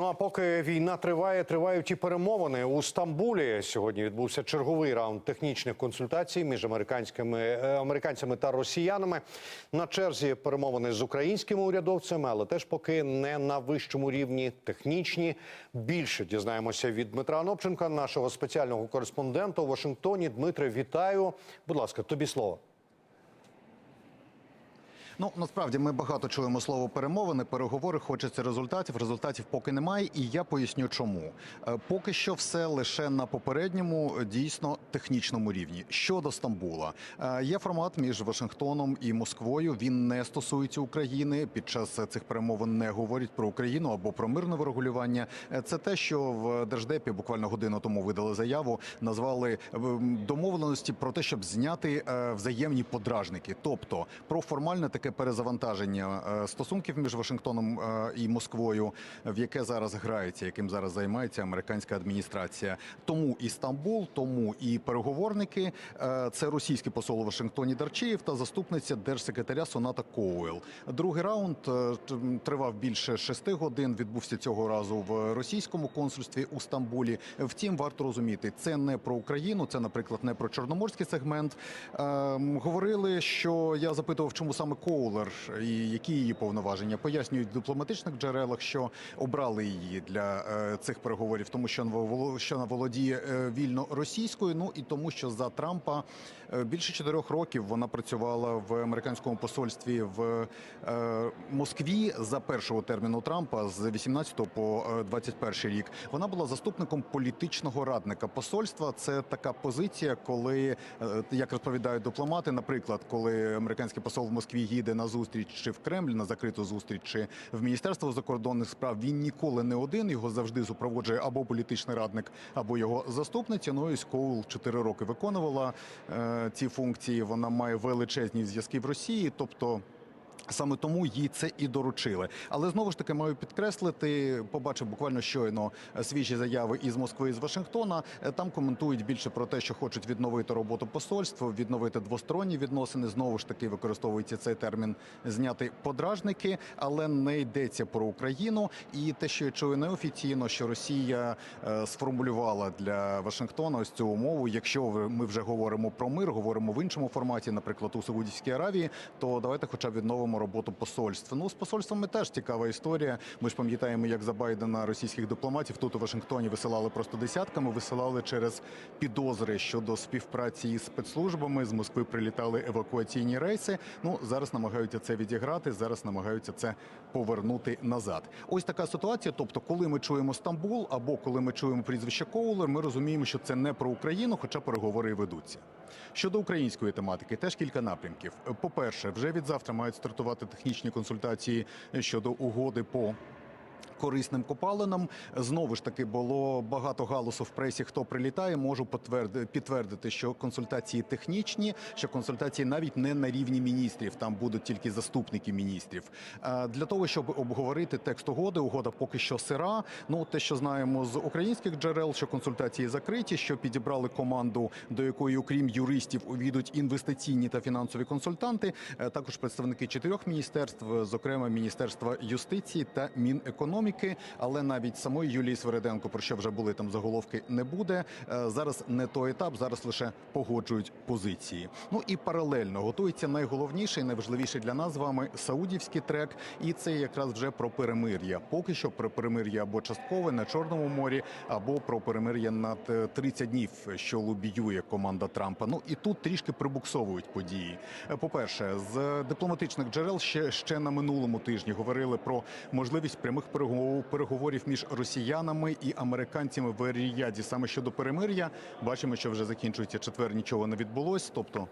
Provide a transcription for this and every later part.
Ну а поки війна триває, тривають і перемовини у Стамбулі. Сьогодні відбувся черговий раунд технічних консультацій між американськими е, американцями та росіянами. На черзі перемовини з українськими урядовцями, але теж поки не на вищому рівні технічні. Більше дізнаємося від Дмитра Анопченка, нашого спеціального кореспондента у Вашингтоні. Дмитре, вітаю. Будь ласка, тобі слово. Ну насправді ми багато чуємо слово перемовини, переговори. Хочеться результатів. Результатів поки немає, і я поясню, чому Е, поки що все лише на попередньому е, дійсно технічному рівні. Щодо Стамбула, Е, є формат між Вашингтоном і Москвою. Він не стосується України. Під час цих перемовин не говорять про Україну або про мирне врегулювання. Це те, що в держдепі буквально годину тому видали заяву, назвали домовленості про те, щоб зняти взаємні подражники, тобто про формальне таке перезавантаження е, стосунків між Вашингтоном е, і Москвою, в яке зараз грається, яким зараз займається американська адміністрація. Тому і Стамбул, тому і переговорники е, це російський посол у Вашингтоні Дарчеєв та заступниця держсекретаря Соната Коуел. Другий раунд тривав більше шести годин. Відбувся цього разу в російському консульстві у Стамбулі. Втім, варто розуміти, це не про Україну, це, наприклад, не про чорноморський сегмент. Ем, говорили, що я запитував, чому саме Коулер і які її повноваження. Пояснюють в дипломатичних джерелах, що обрали її для е, цих переговорів, тому що що вона володіє е, вільно російською. Ну і тому, що за Трампа е, більше чотирьох років вона працювала в американському посольстві в Москві за першого терміну Трампа з 18 по е, 21 рік. Вона була заступником політичного радника посольства. Це така позиція, коли як розповідають дипломати, наприклад, коли американський посол в Москві їде на зустріч чи в Кремль на закриту зустріч, чи в міністерство закордонних справ, він ніколи не один. Його завжди супроводжує або політичний радник, або його заступниця. Ну і Коул 4 роки виконувала е, ці функції. Вона має величезні зв'язки в Росії, тобто. Саме тому їй це і доручили. Але знову ж таки маю підкреслити, побачив буквально щойно е, свіжі заяви із Москви і з Вашингтона. Е, Там коментують більше про те, що хочуть відновити роботу посольства, відновити двосторонні відносини. Знову ж таки використовується цей термін зняти подражники, але не йдеться про Україну. І те, що я чую неофіційно, що Росія е, сформулювала для Вашингтона ось цю умову. Якщо ми вже говоримо про мир, говоримо в іншому форматі, наприклад, у Саудівській Аравії, то давайте, хоча б відновимо роботу посольств. Ну з посольствами теж цікава історія. Ми ж пам'ятаємо, як за Байдена російських дипломатів тут у Вашингтоні висилали просто десятками, висилали через підозри щодо співпраці із спецслужбами. З Москви прилітали евакуаційні рейси. Ну зараз намагаються це відіграти. Зараз намагаються це повернути назад. Ось така ситуація. Тобто, коли ми чуємо Стамбул або коли ми чуємо прізвище Коулер, ми розуміємо, що це не про Україну, хоча переговори і ведуться. Щодо української тематики, теж кілька напрямків. По-перше, вже від завтра мають стартувати технічні консультації щодо угоди по. Корисним копалинам знову ж таки було багато галусу в пресі. Хто прилітає, можу підтвердити, що консультації технічні, що консультації навіть не на рівні міністрів. Там будуть тільки заступники міністрів. А Для того щоб обговорити текст угоди, угода поки що сира. Ну те, що знаємо з українських джерел, що консультації закриті, що підібрали команду, до якої, окрім юристів, увійдуть інвестиційні та фінансові консультанти. Е, Також представники чотирьох міністерств, зокрема міністерства юстиції та мінекономіки. Але навіть самої Юлії Свереденко, про що вже були там заголовки, не буде. Е, Зараз не той етап, зараз лише погоджують позиції. Ну і паралельно готується найголовніший, найважливіший для нас з вами саудівський трек, і це якраз вже про перемир'я. Поки що про перемир'я або часткове на Чорному морі, або про перемир'я над е, 30 днів, що лобіює команда Трампа. Ну і тут трішки прибуксовують події. Е, По-перше, з дипломатичних джерел ще ще на минулому тижні говорили про можливість прямих переговорів переговорів між росіянами і американцями в Ріяді саме щодо перемир'я. Бачимо, що вже закінчується четвер, нічого не відбулось. Тобто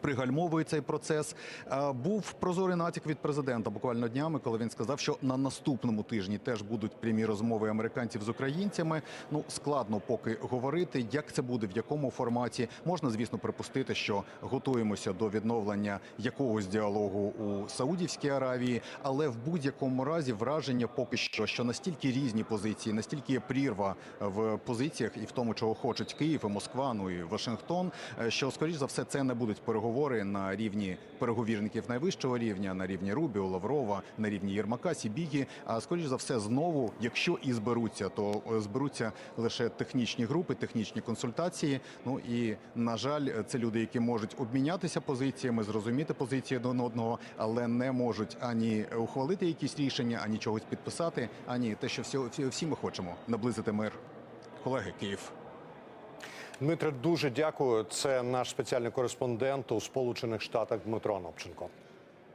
пригальмовує цей процес. Е, Був прозорий натяк від президента буквально днями, коли він сказав, що на наступному тижні теж будуть прямі розмови американців з українцями. Ну складно поки говорити, як це буде, в якому форматі. Можна, звісно, припустити, що готуємося до відновлення якогось діалогу у Саудівській Аравії, але в будь-якому разі враження поки що, що настільки різні позиції, настільки є прірва в позиціях і в тому, чого хочуть Київ і Москва, ну і Вашингтон, е, що скоріш за все це не будуть переговори переговори на рівні переговірників найвищого рівня, на рівні Рубіо, Лаврова, на рівні Єрмака, Сібігі. А скоріш за все, знову, якщо і зберуться, то е, зберуться лише технічні групи, технічні консультації. Ну і на жаль, це люди, які можуть обмінятися позиціями, зрозуміти позиції один одного, але не можуть ані ухвалити якісь рішення, ані чогось підписати, ані те, що всі, всі ми хочемо наблизити мир. Колеги, Київ. Дмитре, дуже дякую. Це наш спеціальний кореспондент у Сполучених Штатах Дмитро Анопченко.